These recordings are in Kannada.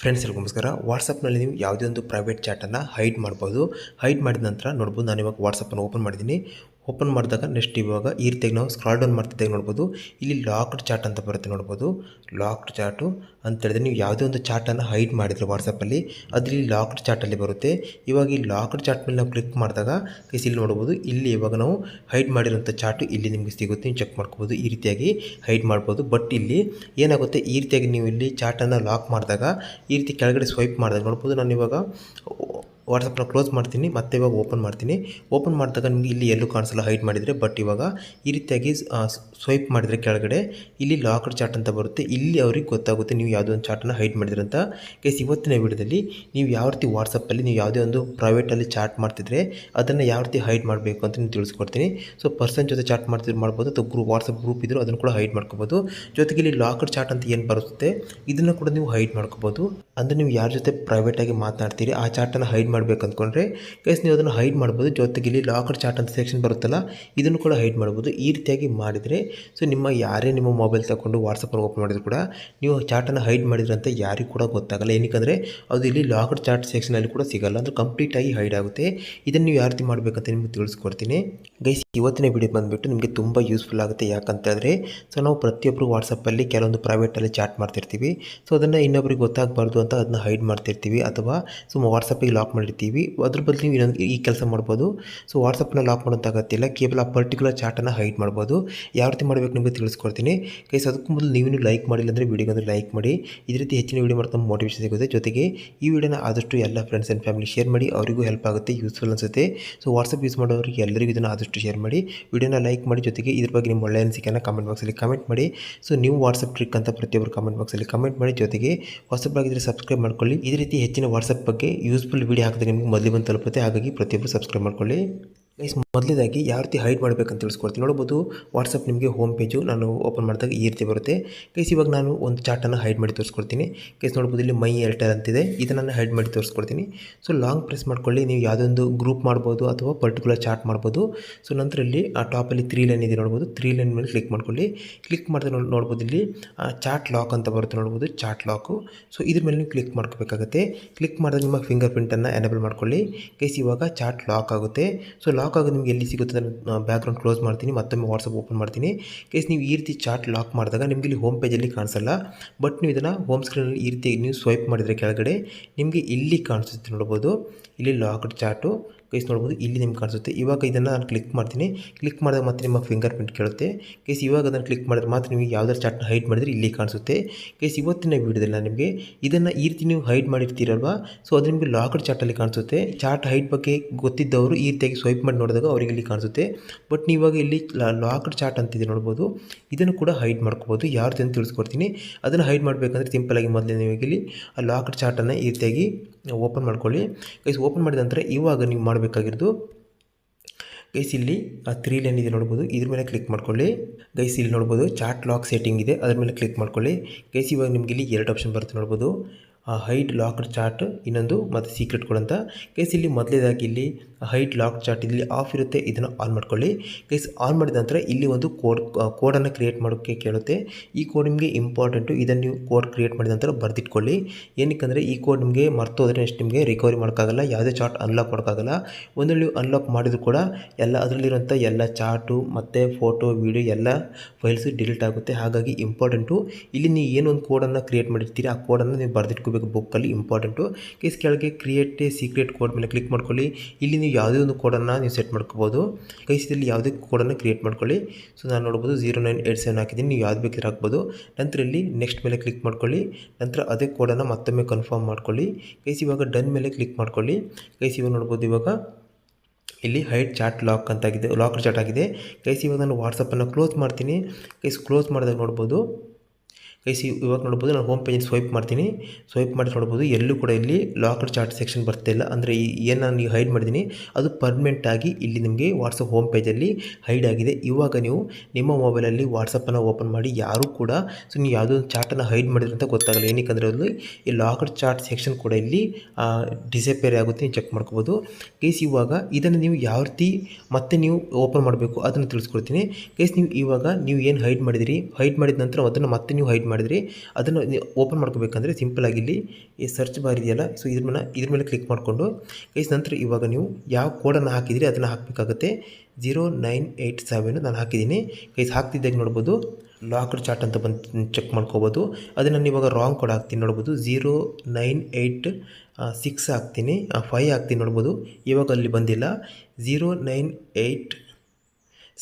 ಫ್ರೆಂಡ್ಸ್ ನಮಸ್ಕಾರ ವಾಟ್ಸಪ್ನಲ್ಲಿ ನೀವು ಯಾವುದೇ ಒಂದು ಪ್ರೈವೇಟ್ ಚಾಟನ್ನು ಹೈಡ್ ಮಾಡ್ಬೋದು. ಹೈಡ್ ಮಾಡಿದ ನಂತರ ನೋಡ್ಬೋದು, ನಾನು ಇವಾಗ ವಾಟ್ಸಪ್ಪನ್ನು ಓಪನ್ ಮಾಡಿದ್ದೀನಿ ಓಪನ್ ಮಾಡಿದಾಗ ನೆಕ್ಸ್ಟ್ ಇವಾಗ ಈ ರೀತಿಯಾಗಿ ನಾವು ಸ್ಕ್ರಾಲ್ ಡೌನ್ ಮಾಡ್ತಿದ್ದಾಗ ನೋಡ್ಬೋದು, ಇಲ್ಲಿ ಲಾಕ್ಡ್ ಚಾಟ್ ಅಂತ ಬರುತ್ತೆ ನೋಡ್ಬೋದು. ಲಾಕ್ಡ್ ಚಾಟು ಅಂತ ಹೇಳಿದ್ರೆ ನೀವು ಯಾವುದೇ ಒಂದು ಚಾಟನ್ನು ಹೈಡ್ ಮಾಡಿದರೆ ವಾಟ್ಸಪ್ಪಲ್ಲಿ ಅದರಲ್ಲಿ ಲಾಕ್ಡ್ ಚಾಟಲ್ಲಿ ಬರುತ್ತೆ. ಇವಾಗ ಈ ಲಾಕ್ಡ್ ಚಾಟ್ ಮೇಲೆ ನಾವು ಕ್ಲಿಕ್ ಮಾಡಿದಾಗ ಇಲ್ಲಿ ನೋಡ್ಬೋದು, ಇಲ್ಲಿ ಇವಾಗ ನಾವು ಹೈಡ್ ಮಾಡಿರೋಂಥ ಚಾಟು ಇಲ್ಲಿ ನಿಮಗೆ ಸಿಗುತ್ತೆ, ನೀವು ಚೆಕ್ ಮಾಡ್ಕೋಬೋದು, ಈ ರೀತಿಯಾಗಿ ಹೈಡ್ ಮಾಡ್ಬೋದು. ಬಟ್ ಇಲ್ಲಿ ಏನಾಗುತ್ತೆ, ಈ ರೀತಿಯಾಗಿ ನೀವು ಇಲ್ಲಿ ಚಾಟನ್ನು ಲಾಕ್ ಮಾಡಿದಾಗ, ಈ ರೀತಿ ಕೆಳಗಡೆ ಸ್ವೈಪ್ ಮಾಡಿದಾಗ ನೋಡ್ಬೋದು ನಾನು ಇವಾಗ ವಾಟ್ಸಪ್ನ ಕ್ಲೋಸ್ ಮಾಡ್ತೀನಿ, ಮತ್ತೆ ಇವಾಗ ಓಪನ್ ಮಾಡ್ತೀನಿ. ಓಪನ್ ಮಾಡಿದಾಗ ನಿಮಗೆ ಇಲ್ಲಿ ಎಲ್ಲೂ ಕಾಣಿಸಲ್ಲ ಹೈಡ್ ಮಾಡಿದರೆ ಬಟ್ ಇವಾಗ ಈ ರೀತಿಯಾಗಿ ಸ್ವೈಪ್ ಮಾಡಿದರೆ ಕೆಳಗಡೆ ಇಲ್ಲಿ ಲಾಕರ್ ಚಾಟ್ ಅಂತ ಬರುತ್ತೆ. ಇಲ್ಲಿ ಅವ್ರಿಗೆ ಗೊತ್ತಾಗುತ್ತೆ ನೀವು ಯಾವುದೋ ಒಂದು ಚಾಟನ್ನು ಹೈಡ್ ಮಾಡಿದ್ರೆ ಅಂತ. ಕೇಸ್ ಇವತ್ತಿನ ವಿಡಿಯೋದಲ್ಲಿ ನೀವು ಯಾವ ರೀತಿ ವಾಟ್ಸಪ್ಪಲ್ಲಿ ನೀವು ಯಾವುದೇ ಒಂದು ಪ್ರೈವೇಟಲ್ಲಿ ಚಾಟ್ ಮಾಡ್ತಿದ್ರೆ, ಅದನ್ನು ಯಾವ ರೀತಿ ಹೈಡ್ ಮಾಡಬೇಕು ಅಂತ ನೀವು ತಿಳಿಸ್ಕೊಡ್ತೀನಿ. ಸೊ ಪರ್ಸನ್ ಜೊತೆ ಚಾಟ್ ಮಾಡ್ತಿದ್ರೆ ಮಾಡ್ಬೋದು, ಅಥವಾ ಗ್ರೂಪ್ ವಾಟ್ಸಪ್ ಗ್ರೂಪ್ ಇದ್ದರೂ ಅದನ್ನು ಕೂಡ ಹೈಡ್ ಮಾಡ್ಕೋಬೋದು. ಜೊತೆಗೆ ಇಲ್ಲಿ ಲಾಕರ್ ಚಾಟ್ ಅಂತ ಏನು ಬರುತ್ತೆ, ಇದನ್ನು ಕೂಡ ನೀವು ಹೈಡ್ ಮಾಡ್ಕೋಬೋದು. ಅಂದರೆ ನೀವು ಯಾರ ಜೊತೆ ಪ್ರೈವೇಟಾಗಿ ಮಾತನಾಡ್ತೀರಿ ಆ ಚಾಟನ್ನು ಹೈಡ್ ಮಾಡಬೇಕು ಅಂದ್ಕೊಂಡ್ರೆ ಗೈಸ್ ನೀವು ಅದನ್ನು ಹೈಡ್ ಮಾಡ್ಬೋದು. ಜೊತೆಗೆ ಇಲ್ಲಿ ಲಾಕರ್ ಚಾಟ್ ಅಂತ ಸೆಕ್ಷನ್ ಬರುತ್ತಲ್ಲ, ಇದನ್ನು ಕೂಡ ಹೈಡ್ ಮಾಡ್ಬೋದು. ಈ ರೀತಿಯಾಗಿ ಮಾಡಿದರೆ ಸೊ ನಿಮ್ಮ ಯಾರೇ ನಿಮ್ಮ ಮೊಬೈಲ್ ತಗೊಂಡು ವಾಟ್ಸಪ್ಪನ್ನು ಓಪನ್ ಮಾಡಿದ್ರು ಕೂಡ, ನೀವು ಚಾಟನ್ನು ಹೈಡ್ ಮಾಡಿದ್ರೆ ಅಂತ ಯಾರಿಗೂ ಕೂಡ ಗೊತ್ತಾಗಲ್ಲ. ಏನಕ್ಕೆ ಅದು ಇಲ್ಲಿ ಲಾಕರ್ ಚಾಟ್ ಸೆಕ್ಷನಲ್ಲಿ ಕೂಡ ಸಿಗಲ್ಲ. ಅಂದರೆ ಕಂಪ್ಲೀಟಾಗಿ ಹೈಡ್ ಆಗುತ್ತೆ. ಇದನ್ನು ನೀವು ಯಾವ ರೀತಿ ಮಾಡಬೇಕಂತ ನಿಮಗೆ ತಿಳಿಸ್ಕೊಡ್ತೀನಿ. ಗೈಸ್ ಇವತ್ತಿನ ವಿಡಿಯೋ ಬಂದುಬಿಟ್ಟು ನಿಮಗೆ ತುಂಬ ಯೂಸ್ಫುಲ್ ಆಗುತ್ತೆ. ಯಾಕಂತಂದರೆ ಸೊ ನಾವು ಪ್ರತಿಯೊಬ್ಬರು ವಾಟ್ಸಪ್ಪಲ್ಲಿ ಕೆಲವೊಂದು ಪ್ರೈವೇಟಲ್ಲಿ ಚಾಟ್ ಮಾಡ್ತಿರ್ತೀವಿ. ಸೊ ಅದನ್ನು ಇನ್ನೊಬ್ರಿಗೆ ಗೊತ್ತಾಗಬಾರ್ದು ಅಂತ ಅದನ್ನ ಹೈಡ್ ಮಾಡ್ತಿರ್ತೀವಿ. ಅಥವಾ ಸೊ ವಾಟ್ಸಪ್ಪಿಗೆ ಲಾಕ್ ಮಾಡಿರ್ತೀವಿ. ಅದ್ರ ಬದಲು ನೀವು ಇನ್ನೊಂದು ಈ ಕೆಲಸ ಮಾಡ್ಬೋದು. ಸೊ ವಾಟ್ಸಪ್ನ ಲಾಕ್ ಮಾಡೋಂಥ ಅಗತ್ಯ ಕೇವಲ ಆ ಪರ್ಟಿಕ್ಯುಲರ್ ಚಾಟನ್ನು ಹೈಡ್ ಮಾಡ್ಬೋದು. ಯಾವ ರೀತಿ ಮಾಡಬೇಕು ನಿಮಗೆ ತಿಳಿಸ್ಕೊಡ್ತೀನಿ. ಕೈಸ್ ಅದಕ್ಕೂ ಮೊದಲು ನೀವು ಲೈಕ್ ಮಾಡಿಲ್ಲ ಅಂದರೆ ವಿಡಿಯೋಗೆ ಅಂದರೆ ಲೈಕ್ ಮಾಡಿ. ಇದೇ ರೀತಿ ಹೆಚ್ಚಿನ ವೀಡಿಯೋ ಮಾಡ್ತಾ ಮೋಟಿವೇಶನ್ ಸಿಗುತ್ತೆ. ಜೊತೆಗೆ ಈ ವಿಡಿಯೋನ ಆದಷ್ಟು ಎಲ್ಲ ಫ್ರೆಂಡ್ಸ್ ಆ್ಯಂಡ್ ಫ್ಯಾಮಿಲಿ ಶೇರ್ ಮಾಡಿ. ಅವರಿಗೂ ಹೆಲ್ಪ್ ಆಗುತ್ತೆ ಯೂಸ್ಫುಲ್ ಅನಿಸುತ್ತೆ. ಸೊ ವಾಟ್ಸಪ್ ಯೂಸ್ ಮಾಡೋರಿಗೆ ಎಲ್ಲರಿಗೂ ಇದನ್ನು ಆದಷ್ಟು ಶೇರ್ ಮಾಡಿ. ವಿಡಿಯೋನ ಲೈಕ್ ಮಾಡಿ. ಜೊತೆಗೆ ಇದ್ರ ಬಗ್ಗೆ ನಿಮ್ಮ ಒಳ್ಳೆಯ ಅನಿಸಿಕೆಯನ್ನು ಕಮೆಂಟ್ ಬಾಕ್ಸಲ್ಲಿ ಕಮೆಂಟ್ ಮಾಡಿ. ಸೊ ನೀವು ವಾಟ್ಸಪ್ ಟ್ರಿಕ್ ಅಂತ ಪ್ರತಿಯೊಬ್ಬರು ಕಮೆಂಟ್ ಬಾಕ್ಸಲ್ಲಿ ಕಮೆಂಟ್ ಮಾಡಿ. ಜೊತೆಗೆ ವಾಟ್ಸಪ್ ಆಗಿದ್ದರೆ ಸಬ್ಸ್ಕ್ರೈಬ್ ಮಾಡ್ಕೊಳ್ಳಿ. ಇದೇ ರೀತಿ ಹೆಚ್ಚಿನ ವಾಟ್ಸಪ್ ಬಗ್ಗೆ ಯೂಸ್ಫುಲ್ ವಿಡಿಯೋ ಹಾಕಿದ್ರೆ ನಿಮಗೆ ಮೊದಲು ಬಂದು ತಲುಪುತ್ತೆ. ಹಾಗಾಗಿ ಪ್ರತಿಯೊಬ್ಬರು ಸಬ್ಸ್ಕ್ರೈಬ್ ಮಾಡ್ಕೊಳ್ಳಿ. ಗೈಸ್ ಮೊದಲೇದಾಗಿ ಯಾವ ರೀತಿ ಹೈಡ್ ಮಾಡಬೇಕಂತ ತಿಳಿಸ್ಕೊಡ್ತೀನಿ. ನೋಡ್ಬೋದು ವಾಟ್ಸಪ್ ನಿಮಗೆ ಹೋಮ್ ಪೇಜು ನಾನು ಓಪನ್ ಮಾಡಿದಾಗ ಈ ರೀತಿ ಬರುತ್ತೆ. ಗೈಸ್ ಇವಾಗ ನಾನು ಒಂದು ಚಾಟನ್ನು ಹೈಡ್ ಮಾಡಿ ತೋರಿಸ್ಕೊಡ್ತೀನಿ. ಗೈಸ್ ನೋಡ್ಬೋದು, ಇಲ್ಲಿ ಮೈ ಏರ್ಟೆಲ್ ಅಂತಿದೆ. ಇದನ್ನು ನಾನು ಹೈಡ್ ಮಾಡಿ ತೋರಿಸ್ಕೊಡ್ತೀನಿ. ಸೊ ಲಾಂಗ್ ಪ್ರೆಸ್ ಮಾಡ್ಕೊಳ್ಳಿ. ನೀವು ಯಾವುದೊಂದು ಗ್ರೂಪ್ ಮಾಡ್ಬೋದು ಅಥವಾ ಪರ್ಟಿಕ್ಯುಲರ್ ಚಾಟ್ ಮಾಡ್ಬೋದು. ಸೊ ನಂತರ ಇಲ್ಲಿ, ಆ ಟಾಪಲ್ಲಿ ತ್ರೀ ಲೈನ್ ಇದೆ ನೋಡ್ಬೋದು. ತ್ರೀ ಲೈನ್ ಮೇಲೆ ಕ್ಲಿಕ್ ಮಾಡ್ಕೊಳ್ಳಿ. ಕ್ಲಿಕ್ ಮಾಡಿದ್ರೆ ನೋಡಿ, ನೋಡ್ಬೋದು ಇಲ್ಲಿ ಚಾಟ್ ಲಾಕ್ ಅಂತ ಬರುತ್ತೆ ನೋಡ್ಬೋದು ಚಾಟ್ ಲಾಕು ಸೊ ಇದ್ರ ಮೇಲೆ ನೀವು ಕ್ಲಿಕ್ ಮಾಡ್ಕೋಬೇಕಾಗುತ್ತೆ. ಕ್ಲಿಕ್ ಮಾಡಿದ್ರೆ ನಿಮ್ಮ ಫಿಂಗರ್ ಪ್ರಿಂಟನ್ನು ಎನೇಬಲ್ ಮಾಡ್ಕೊಳ್ಳಿ. ಗೈಸ್ ಇವಾಗ ಚಾಟ್ ಲಾಕ್ ಆಗುತ್ತೆ. ಸೊ ಲಾಕ್ ಆಗೋದು ನಿಮಗೆ ಎಲ್ಲಿ ಸಿಗುತ್ತೆ ನಾನು ಬ್ಯಾಕ್ಗ್ರೌಂಡ್ ಕ್ಲೋಸ್ ಮಾಡ್ತೀನಿ, ಮತ್ತೊಮ್ಮೆ ವಾಟ್ಸಪ್ ಓಪನ್ ಮಾಡ್ತೀನಿ. ಕೇಸ್ ನೀವು ಈ ರೀತಿ ಚಾಟ್ ಲಾಕ್ ಮಾಡಿದಾಗ ನಿಮಗೆ ಇಲ್ಲಿ ಹೋಮ್ ಪೇಜಲ್ಲಿ ಕಾಣಿಸಲ್ಲ. ಬಟ್ ನೀವು ಇದನ್ನು ಹೋಮ್ ಸ್ಕ್ರೀನಲ್ಲಿ ಈ ರೀತಿ ನೀವು ಸ್ವೈಪ್ ಮಾಡಿದರೆ ಕೆಳಗಡೆ ನಿಮಗೆ ಇಲ್ಲಿ ಕಾಣಿಸುತ್ತೆ ನೋಡ್ಬೋದು. ಇಲ್ಲಿ ಲಾಕ್ಡ್ ಚಾಟು ಕೈಸ್ ನೋಡ್ಬೋದು, ಇಲ್ಲಿ ನಿಮ್ಗೆ ಕಾಣಿಸುತ್ತೆ. ಇವಾಗ ಇದನ್ನು ನಾನು ಕ್ಲಿಕ್ ಮಾಡ್ತೀನಿ. ಕ್ಲಿಕ್ ಮಾಡಿದಾಗ ಮತ್ತೆ ನಿಮ್ಮ ಫಿಂಗರ್ ಪ್ರಿಂಟ್ ಕೇಳುತ್ತೆ. ಕೇಸ್ ಇವಾಗ ಅದನ್ನು ಕ್ಲಿಕ್ ಮಾಡಿದ್ರೆ ಮಾತ್ರ ನಿಮಗೆ ಯಾವುದಾದ್ರು ಚಾಟ್ನ ಹೈಡ್ ಮಾಡಿದರೆ ಇಲ್ಲಿ ಕಾಣಿಸುತ್ತೆ. ಕೇಸ್ ಇವತ್ತಿನ ವೀಡಿಯೋದಲ್ಲಿ ನಾನು ನಿಮಗೆ ಇದನ್ನು ಈ ರೀತಿ ನೀವು ಹೈಡ್ ಮಾಡಿರ್ತೀರಲ್ವಾ? ಸೊ ಅದು ನಿಮಗೆ ಲಾಕ್ಡ್ ಚಾರ್ಟಲ್ಲಿ ಕಾಣಿಸುತ್ತೆ. ಚಾಟ್ ಹೈಟ್ ಬಗ್ಗೆ ಗೊತ್ತಿದ್ದವರು ಈ ರೀತಿಯಾಗಿ ಸ್ವೈಪ್ ಮಾಡಿ ನೋಡಿದಾಗ ಅವರಿಗೆ ಇಲ್ಲಿ ಕಾಣಿಸುತ್ತೆ. ಬಟ್ ನೀವಾಗ ಇಲ್ಲಿ ಲಾಕ್ಡ್ ಚಾಟ್ ಅಂತಿದೆ ನೋಡ್ಬೋದು. ಇದನ್ನು ಕೂಡ ಹೈಡ್ ಮಾಡ್ಕೋಬೋದು. ಯಾರು ಅಂತ ತಿಳಿಸ್ಕೊಡ್ತೀನಿ. ಅದನ್ನು ಹೈಡ್ ಮಾಡಬೇಕಂದ್ರೆ ಸಿಂಪಲಾಗಿ ಮೊದಲೇ ನೀವು ಇಲ್ಲಿ ಲಾಕ್ಡ್ ಚಾಟನ್ನು ಈ ರೀತಿಯಾಗಿ ಓಪನ್ ಮಾಡ್ಕೊಳ್ಳಿ. ಗೈಸ್ ಓಪನ್ ಮಾಡಿದ ನಂತರ ಇವಾಗ ನೀವು ಮಾಡಬೇಕಾಗಿರೋದು, ಗೈಸ್ ಇಲ್ಲಿ ಆ ತ್ರೀ ಲೈನ್ ಇದೆ ನೋಡ್ಬೋದು. ಇದ್ರ ಮೇಲೆ ಕ್ಲಿಕ್ ಮಾಡ್ಕೊಳ್ಳಿ. ಗೈಸ್ ಇಲ್ಲಿ ನೋಡ್ಬೋದು ಚಾರ್ಟ್ ಲಾಕ್ ಸೆಟ್ಟಿಂಗ್ ಇದೆ. ಅದ್ರ ಮೇಲೆ ಕ್ಲಿಕ್ ಮಾಡ್ಕೊಳ್ಳಿ. ಗೈಸ್ ಇವಾಗ ನಿಮಗೆ ಇಲ್ಲಿ ಎರಡು ಆಪ್ಷನ್ ಬರುತ್ತೆ ನೋಡ್ಬೋದು. ಹೈಡ್ ಲಾಕ್ಡ್ ಚಾರ್ಟ್ ಇನ್ನೊಂದು ಮತ್ತು ಸೀಕ್ರೆಟ್ ಕೋಡ್ ಅಂತ. ಗೈಸ್ ಇಲ್ಲಿ ಮೊದಲೇದಾಗಿ ಇಲ್ಲಿ ಹೈಡ್ ಲಾಕ್ ಚಾರ್ಟ್ ಇಲ್ಲಿ ಆಫ್ ಇರುತ್ತೆ, ಇದನ್ನು ಆನ್ ಮಾಡ್ಕೊಳ್ಳಿ. ಗೈಸ್ ಆನ್ ಮಾಡಿದ ನಂತರ ಇಲ್ಲಿ ಒಂದು ಕೋಡ್ ಕೋಡನ್ನು ಕ್ರಿಯೇಟ್ ಮಾಡೋಕ್ಕೆ ಕೇಳುತ್ತೆ. ಈ ಕೋಡ್ ನಿಮಗೆ ಇಂಪಾರ್ಟೆಂಟು ಇದನ್ನು ನೀವು ಕೋಡ್ ಕ್ರಿಯೇಟ್ ಮಾಡಿದ ನಂತರ ಬರೆದಿಟ್ಕೊಳ್ಳಿ. ಏನಕ್ಕೆ ಈ ಕೋಡ್ ನಿಮಗೆ ಮರ್ತೋದ್ರೆ ನೆಕ್ಸ್ಟ್ ನಿಮಗೆ ರಿಕವರಿ ಮಾಡೋಕ್ಕಾಗಲ್ಲ, ಯಾವುದೇ ಚಾಟ್ ಅನ್ಲಾಕ್ ಮಾಡೋಕ್ಕಾಗಲ್ಲ. ಒಂದು ನೀವು ಅನ್ಲಾಕ್ ಮಾಡಿದ್ರು ಕೂಡ ಎಲ್ಲ ಅದರಲ್ಲಿರುವಂಥ ಎಲ್ಲ ಚಾರ್ಟು ಮತ್ತು ಫೋಟೋ ವೀಡಿಯೋ ಎಲ್ಲ ಫೈಲ್ಸು ಡಿಲೀಟ್ ಆಗುತ್ತೆ. ಹಾಗಾಗಿ ಇಂಪಾರ್ಟೆಂಟು ಇಲ್ಲಿ ನೀವು ಏನೊಂದು ಕೋಡನ್ನು ಕ್ರಿಯೇಟ್ ಮಾಡಿರ್ತೀರಿ, ಆ ಕೋಡನ್ನು ನೀವು ಬರೆದಿಟ್ಕೋಬೇಕು ಬುಕ್ಕಲ್ಲಿ ಇಂಪಾರ್ಟೆಂಟು ಕೇಸ್ ಕೆಳಗೆ ಕ್ರಿಯೇಟ್ ಸೀಕ್ರೆಟ್ ಕೋಡ್ ಮೇಲೆ ಕ್ಲಿಕ್ ಮಾಡ್ಕೊಳ್ಳಿ. ಇಲ್ಲಿ ನೀವು ಯಾವುದೇ ಒಂದು ಕೋಡನ್ನು ನೀವು ಸೆಟ್ ಮಾಡ್ಕೋಬೋದು. ಕೈಸ್ ಇಲ್ಲಿ ಯಾವುದೇ ಕೋಡನ್ನು ಕ್ರಿಯೇಟ್ ಮಾಡ್ಕೊಳ್ಳಿ. ಸೊ ನಾನು ನೋಡ್ಬೋದು ಜೀರೋ ನೈನ್ ಏಟ್ ಸೆವೆನ್ ಹಾಕಿದ್ದೀನಿ. ನೀವು ಯಾವ್ದು ಬೇಕಿದ್ರೆ ಹಾಕ್ಬೋದು. ನಂತರ ಇಲ್ಲಿ ನೆಕ್ಸ್ಟ್ ಮೇಲೆ ಕ್ಲಿಕ್ ಮಾಡ್ಕೊಳ್ಳಿ. ನಂತರ ಅದೇ ಕೋಡನ್ನು ಮತ್ತೊಮ್ಮೆ ಕನ್ಫರ್ಮ್ ಮಾಡ್ಕೊಳ್ಳಿ. ಕೈಸ್ ಇವಾಗ ಡನ್ ಮೇಲೆ ಕ್ಲಿಕ್ ಮಾಡ್ಕೊಳ್ಳಿ. ಕೈಸ್ ಇವಾಗ ನೋಡ್ಬೋದು ಇವಾಗ ಇಲ್ಲಿ ಹೈಟ್ ಚಾಟ್ ಲಾಕ್ ಅಂತಾಗಿದೆ ಲಾಕ್ ಚಾಟ್ ಆಗಿದೆ. ಕೈಸ್ ಇವಾಗ ನಾನು ವಾಟ್ಸಪ್ಪನ್ನು ಕ್ಲೋಸ್ ಮಾಡ್ತೀನಿ. ಕೈಸ್ ಕ್ಲೋಸ್ ಮಾಡಿದಾಗ ನೋಡ್ಬೋದು. ಗೈಸ್ ಇವಾಗ ನೋಡ್ಬೋದು ನಾನು ಹೋಮ್ ಪೇಜಲ್ಲಿ ಸ್ವೈಪ್ ಮಾಡ್ತೀನಿ. ಸ್ವೈಪ್ ಮಾಡಿ ನೋಡ್ಬೋದು, ಎಲ್ಲೂ ಕೂಡ ಇಲ್ಲಿ ಲಾಕ್ಡ್ ಚಾರ್ಟ್ ಸೆಕ್ಷನ್ ಬರ್ತಾ ಇಲ್ಲ. ಅಂದರೆ ಏನು ನಾನು ಈಗ ಹೈಡ್ ಮಾಡಿದ್ದೀನಿ ಅದು ಪರ್ಮನೆಂಟಾಗಿ ಇಲ್ಲಿ ನಿಮಗೆ ವಾಟ್ಸಪ್ ಹೋಮ್ ಪೇಜಲ್ಲಿ ಹೈಡ್ ಆಗಿದೆ. ಇವಾಗ ನೀವು ನಿಮ್ಮ ಮೊಬೈಲಲ್ಲಿ ವಾಟ್ಸಪ್ಪನ್ನು ಓಪನ್ ಮಾಡಿ, ಯಾರೂ ಕೂಡ ಸೊ ನೀವು ಯಾವುದೋ ಒಂದು ಚಾರ್ಟನ್ನು ಹೈಡ್ ಮಾಡಿದ್ರೆ ಅಂತ ಗೊತ್ತಾಗಲ್ಲ. ಏನಕ್ಕೆ ಅಲ್ಲಿ ಈ ಲಾಕ್ಡ್ ಚಾರ್ಟ್ ಸೆಕ್ಷನ್ ಕೂಡ ಇಲ್ಲಿ ಡಿಸಪೇರ್ ಆಗುತ್ತೆ. ನೀವು ಚೆಕ್ ಮಾಡ್ಕೋಬೋದು. ಗೈಸ್ ಇವಾಗ ಇದನ್ನು ನೀವು ಯಾವ ರೀತಿ ಮತ್ತೆ ನೀವು ಓಪನ್ ಮಾಡಬೇಕು ಅದನ್ನು ತಿಳಿಸ್ಕೊಡ್ತೀನಿ. ಗೈಸ್ ನೀವು ಇವಾಗ ನೀವು ಏನು ಹೈಡ್ ಮಾಡಿದಿರಿ ಹೈಡ್ ಮಾಡಿದ ನಂತರ ಅದನ್ನು ಮತ್ತೆ ನೀವು ಹೈಡ್ ಮಾಡಿ ಮಾಡಿದ್ರಿ, ಅದನ್ನು ಓಪನ್ ಮಾಡ್ಕೋಬೇಕಂದ್ರೆ ಸಿಂಪಲ್ ಆಗಿ ಇಲ್ಲಿ ಈ ಸರ್ಚ್ ಬಾರ್ ಇದೆಯಲ್ಲ ಸೊ ಇದ್ರ ಮೇಲೆ ಇದ್ರ ಮೇಲೆ ಕ್ಲಿಕ್ ಮಾಡಿಕೊಂಡು ಗೈಸ್ ನಂತರ ಇವಾಗ ನೀವು ಯಾವ ಕೋಡನ್ನು ಹಾಕಿದಿರಿ ಅದನ್ನು ಹಾಕಬೇಕಾಗುತ್ತೆ. ಜೀರೋ ನೈನ್ ಏಯ್ಟ್ ಸೆವೆನ್ ನಾನು ಹಾಕಿದ್ದೀನಿ. ಗೈಸ್ ಹಾಕ್ತಿದ್ದಾಗ ನೋಡ್ಬೋದು. ಲಾಕ್ಡ್ ಚಾಟ್ ಅಂತ ಬಂದು ಚೆಕ್ ಮಾಡ್ಕೋಬೋದು. ಅದನ್ನು ನಾನು ಇವಾಗ ರಾಂಗ್ ಕೋಡ್ ಹಾಕ್ತೀನಿ ನೋಡ್ಬೋದು. ಝೀರೋ ನೈನ್ ಏಯ್ಟ್ ಸಿಕ್ಸ್ ಹಾಕ್ತೀನಿ ಫೈವ್ ಹಾಕ್ತೀನಿ ನೋಡ್ಬೋದು. ಇವಾಗ ಅಲ್ಲಿ ಬಂದಿಲ್ಲ. ಝೀರೋ ನೈನ್ ಏಯ್ಟ್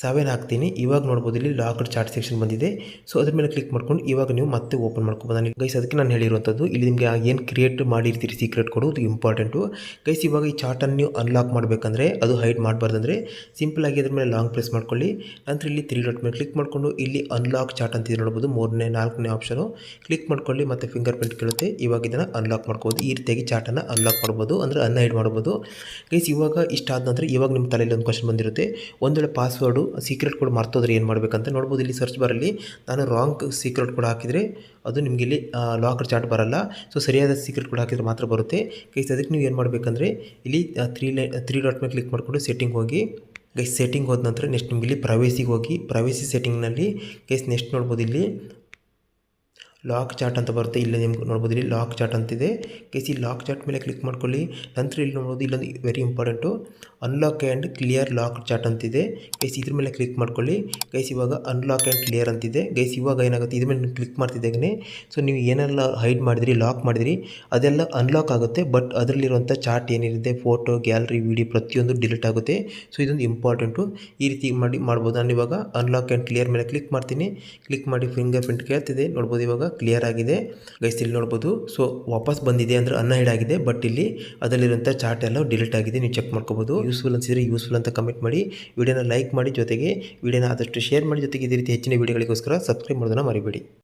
ಸೆವೆನ್ ಹಾಕ್ತೀನಿ ಇವಾಗ ನೋಡ್ಬೋದು ಇಲ್ಲಿ ಲಾಕ್ಡ್ ಚಾರ್ಟ್ ಸೆಕ್ಷನ್ ಬಂದಿದೆ. ಸೊ ಅದ್ರ ಮೇಲೆ ಕ್ಲಿಕ್ ಮಾಡ್ಕೊಂಡು ಇವಾಗ ನೀವು ಮತ್ತೆ ಓಪನ್ ಮಾಡ್ಕೊಬೋದು ನಾನು ಗೈಸ್ ಅದಕ್ಕೆ ನಾನು ಹೇಳಿರುವಂಥದ್ದು ಇಲ್ಲಿ ನಿಮಗೆ ಏನು ಕ್ರಿಯೇಟ್ ಮಾಡಿರ್ತೀರಿ ಸೀಕ್ರೆಟ್ ಕೊಡು ಅದು ಇಂಪಾರ್ಟೆಂಟು ಗೈಸ್ ಇವಾಗ ಈ ಚಾರ್ಟನ್ನು ನೀವು ಅನ್ಲಾಕ್ ಮಾಡಬೇಕಂದ್ರೆ, ಅದು ಹೈಡ್ ಮಾಡಬಾರ್ದಂದ್ರೆ ಸಿಂಪಲ್ ಆಗಿ ಅದ್ರ ಮೇಲೆ ಲಾಂಗ್ ಪ್ರೆಸ್ ಮಾಡ್ಕೊಳ್ಳಿ. ನಂತರ ಇಲ್ಲಿ ತ್ರೀ ಡಾಟ್ ಮೇಲೆ ಕ್ಲಿಕ್ ಮಾಡಿಕೊಂಡು, ಇಲ್ಲಿ ಅನ್ಲಾಕ್ ಚಾರ್ಟ್ ಅಂತ ನೋಡ್ಬೋದು, ಮೂರನೇ, ನಾಲ್ಕನೇ ಆಪ್ಷನು ಕ್ಲಿಕ್ ಮಾಡ್ಕೊಳ್ಳಿ, ಮತ್ತು ಫಿಂಗರ್ ಪ್ರಿಂಟ್ ಕೇಳುತ್ತೆ. ಇವಾಗ ಇದನ್ನು ಅನ್ಲಾಕ್ ಮಾಡ್ಬೋದು ಈ ರೀತಿಯಾಗಿ ಚಾರ್ಟನ್ನು ಅನ್ಲಾಕ್ ಮಾಡ್ಬೋದು, ಅಂದರೆ ಅನ್ಹೈಡ್ ಮಾಡ್ಬೋದು. ಗೈಸ್ ಇವಾಗ ಇಷ್ಟ ಆದ ನಂತರ ಇವಾಗ ನಿಮ್ಮ ತಲೆಯಲ್ಲಿ ಒಂದು ಕ್ವಶನ್ ಬಂದಿರುತ್ತೆ. ಒಂದು ವೇಳೆ ಪಾಸ್ವರ್ಡು ಸೀಕ್ರೆಟ್ ಕೋಡ್ ಮರ್ತೋದ್ರೆ ಏನು ಮಾಡಬೇಕಂತ ನೋಡ್ಬೋದು. ಇಲ್ಲಿ ಸರ್ಚ್ ಬಾರಲ್ಲಿ ನಾನು ರಾಂಗ್ ಸೀಕ್ರೆಟ್ ಕೋಡ್ ಹಾಕಿದರೆ ಅದು ನಿಮಗೆ ಇಲ್ಲಿ ಲಾಕರ್ ಚಾರ್ಟ್ ಬರಲ್ಲ. ಸೊ ಸರಿಯಾದ ಸೀಕ್ರೆಟ್ ಕೋಡ್ ಹಾಕಿದರೆ ಮಾತ್ರ ಬರುತ್ತೆ. ಗೈಸ್ ಅದಕ್ಕೆ ನೀವು ಏನು ಮಾಡಬೇಕಂದ್ರೆ ಇಲ್ಲಿ ತ್ರೀ ಲೈ ತ್ರೀ ಡಾಟ್ ಮೇಲೆ ಕ್ಲಿಕ್ ಮಾಡಿಕೊಂಡು ಸೆಟ್ಟಿಂಗ್ ಹೋಗಿ. ಗೈಸ್ ಸೆಟ್ಟಿಂಗ್ ಹೋದ ನಂತರ ನೆಕ್ಸ್ಟ್ ನಿಮಗೆ ಇಲ್ಲಿ ಪ್ರವೇಸಿಗೆ ಹೋಗಿ. ಪ್ರವೇಸಿ ಸೆಟ್ಟಿಂಗ್ನಲ್ಲಿ ಗೈಸ್ ನೆಕ್ಸ್ಟ್ ನೋಡ್ಬೋದು ಇಲ್ಲಿ. ಲಾಕ್ ಚಾಟ್ ಅಂತ ಬರುತ್ತೆ, ಇಲ್ಲಿ ನಿಮ್ಗೆ ನೋಡ್ಬೋದು ಇಲ್ಲಿ ಲಾಕ್ ಚಾಟ್ ಅಂತಿದೆ ಕೇಸ್ ಲಾಕ್ ಚಾಟ್ ಮೇಲೆ ಕ್ಲಿಕ್ ಮಾಡ್ಕೊಳ್ಳಿ. ನಂತರ ಇಲ್ಲಿ ನೋಡ್ಬೋದು ಇಲ್ಲೊಂದು very important unlock and clear lock chat ಅಂತಿದೆ ಗೈಸ್ ಇದ್ರ ಮೇಲೆ ಕ್ಲಿಕ್ ಮಾಡ್ಕೊಳ್ಳಿ. ಗೈಸ್ ಇವಾಗ ಅನ್ಲಾಕ್ ಆ್ಯಂಡ್ ಕ್ಲಿಯರ್ ಅಂತಿದೆ ಗೈಸ್ ಇವಾಗ ಏನಾಗುತ್ತೆ, ಇದ್ರ ಮೇಲೆ ಕ್ಲಿಕ್ ಮಾಡ್ತಿದ್ದಾಗನೇ ಸೊ ನೀವು ಏನೆಲ್ಲ ಹೈಡ್ ಮಾಡಿದಿರಿ ಲಾಕ್ ಮಾಡಿದಿರಿ, ಅದೆಲ್ಲ ಅನ್ಲಾಕ್ ಆಗುತ್ತೆ. ಬಟ್ ಅದರಲ್ಲಿರುವಂಥ ಚಾಟ್ ಏನಿರುತ್ತೆ ಫೋಟೋ ಗ್ಯಾಲರಿ ವಿಡಿಯೋ ಪ್ರತಿಯೊಂದು ಡಿಲೀಟ್ ಆಗುತ್ತೆ. ಸೊ ಇದೊಂದು ಇಂಪಾರ್ಟೆಂಟು ಈ ರೀತಿ ಮಾಡಿ ಮಾಡ್ಬೋದು. ನಾನು ಇವಾಗ ಅನ್ಲಾಕ್ ಆ್ಯಂಡ್ ಕ್ಲಿಯರ್ ಮೇಲೆ ಕ್ಲಿಕ್ ಮಾಡ್ತೀನಿ. ಕ್ಲಿಕ್ ಮಾಡಿ ಫಿಂಗರ್ ಪ್ರಿಂಟ್ ಕೇಳ್ತಿದೆ. ನೋಡ್ಬೋದು ಇವಾಗ ಕ್ಲಿಯರ್ ಆಗಿದೆ. ಗೈಸ್ ಇಲ್ಲಿ ನೋಡ್ಬೋದು. ಸೊ ವಾಪಸ್ ಬಂದಿದೆ ಅಂದರೆ ಅನ್ಹೈಡ್ ಆಗಿದೆ. ಬಟ್ ಇಲ್ಲಿ ಅದರಲ್ಲಿರುವಂಥ ಚಾರ್ಟ್ ಎಲ್ಲ ಡಿಲೀಟ್ ಆಗಿದೆ. ನೀವು ಚೆಕ್ ಮಾಡ್ಕೋಬೋದು. ಯೂಸ್ಫುಲ್ ಅನಿಸಿದರೆ ಯೂಸ್ಫುಲ್ ಅಂತ ಕಮೆಂಟ್ ಮಾಡಿ. ವಿಡಿಯೋನ ಲೈಕ್ ಮಾಡಿ ಜೊತೆಗೆ. ವಿಡಿಯೋನ ಆದಷ್ಟು ಶೇರ್ ಮಾಡಿ ಜೊತೆಗೆ ಇದೇ ರೀತಿ ಹೆಚ್ಚಿನ ವಿಡಿಯೋಗಳಿಗೋಸ್ಕರ ಸಬ್ಸ್ಕ್ರೈಬ್ ಮಾಡೋದನ್ನು ಮರಿಬೇಡಿ.